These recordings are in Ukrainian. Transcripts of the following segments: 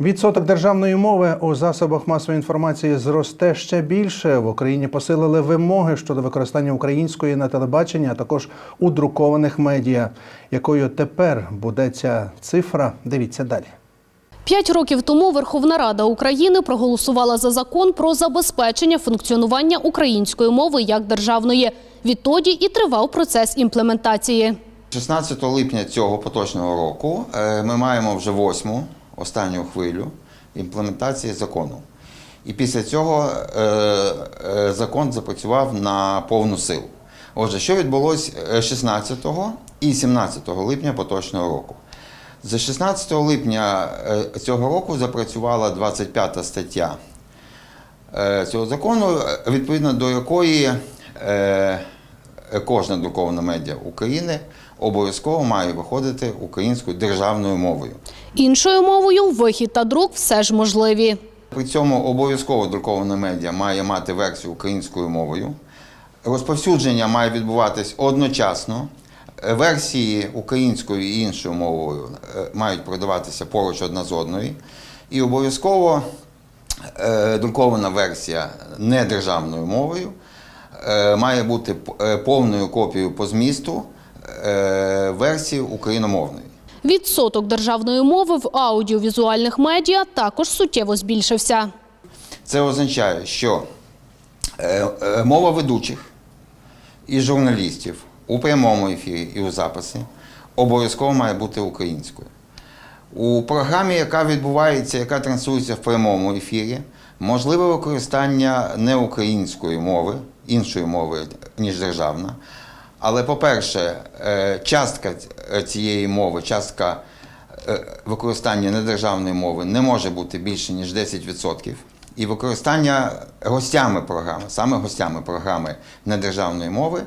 Відсоток державної мови у засобах масової інформації зросте ще більше. В Україні посилили вимоги щодо використання української на телебаченні, а також у друкованих медіа. Якою тепер буде ця цифра? Дивіться далі. П'ять років тому Верховна Рада України проголосувала за закон про забезпечення функціонування української мови як державної. Відтоді і тривав процес імплементації. 16 липня цього поточного року е, ми маємо вже восьму останню хвилю імплементації закону. І після цього е, е, закон запрацював на повну силу. Отже, що відбулося 16 і 17 липня поточного року? З 16 липня е, цього року запрацювала 25 стаття е, цього закону, е, відповідно до якої е, кожна друкована медіа України обов'язково має виходити українською державною мовою. Іншою мовою вихід та друк все ж можливі. При цьому обов'язково друкована медіа має мати версію українською мовою. Розповсюдження має відбуватись одночасно. Версії українською і іншою мовою е, мають продаватися поруч одна з одною. І обов'язково е, друкована версія недержавною мовою е, має бути е, повною копією по змісту е, версії україномовної. Відсоток державної мови в аудіовізуальних медіа також суттєво збільшився. Це означає, що е, е, мова ведучих і журналістів у прямому ефірі і у записі обов'язково має бути українською. У програмі, яка відбувається, яка транслюється в прямому ефірі, можливе використання неукраїнської мови, іншої мови, ніж державна. Але, по-перше, е, частка цієї мови, частка е, використання недержавної мови не може бути більше, ніж 10%. І використання гостями програми, саме гостями програми недержавної мови,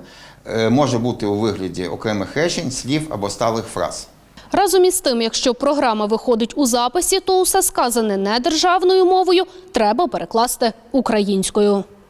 е, може бути у вигляді окремих речень, слів або сталих фраз. Разом із тим, якщо програма виходить у записі, то усе сказане не державною мовою треба перекласти українською.